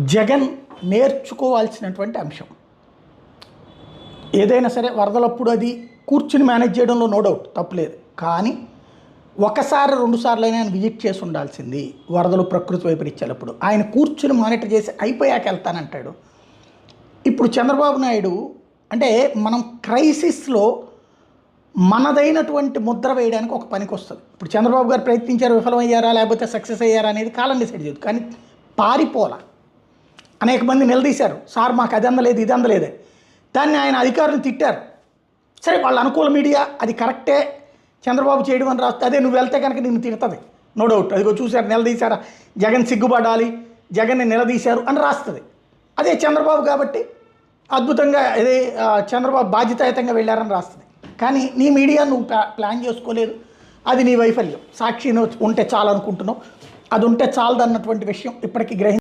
జగన్ నేర్చుకోవాల్సినటువంటి అంశం. ఏదైనా సరే వరదలప్పుడు అది కూర్చుని మేనేజ్ చేయడంలో నో డౌట్ తప్పులేదు. కానీ ఒకసారి రెండుసార్లు అయినా ఆయన విజిట్ చేసి ఉండాల్సింది వరదలు ప్రకృతి వైపరీత్యాలప్పుడు ఆయన కూర్చుని మానిటర్ చేసి అయిపోయాక వెళ్తానంటాడు. ఇప్పుడు చంద్రబాబు నాయుడు అంటే మనం క్రైసిస్లో మనదైనటువంటి ముద్ర వేయడానికి ఒక పనికి వస్తుంది. ఇప్పుడు చంద్రబాబు గారు ప్రయత్నించారు విఫలమయ్యారా లేకపోతే సక్సెస్ అయ్యారా అనేది కాలం డిసైడ్ చేయదు కానీ పారిపోలా అనేక మంది నిలదీశారు. సార్ మాకు అది అందలేదు ఇది అందలేదు. దాన్ని ఆయన అధికారులు తిట్టారు. సరే వాళ్ళ అనుకూల మీడియా అది కరెక్టే. చంద్రబాబు చేయడం అని రాస్తే అదే నువ్వు వెళ్తే కనుక నిన్ను తిడుతుంది. No doubt. అదిగో చూశారు నిలదీశారా? జగన్ సిగ్గుపడాలి. జగన్ని నిలదీశారు అని రాస్తుంది. అదే చంద్రబాబు కాబట్టి అద్భుతంగా అదే చంద్రబాబు బాధ్యతాయుతంగా వెళ్ళారని రాస్తుంది. కానీ నీ మీడియా నువ్వు ప్లాన్ చేసుకోలేదు. అది నీ వైఫల్యం. సాక్షి ఉంటే చాలనుకుంటున్నావు అది ఉంటే చాలదన్నటువంటి విషయం ఇప్పటికీ గ్రహించ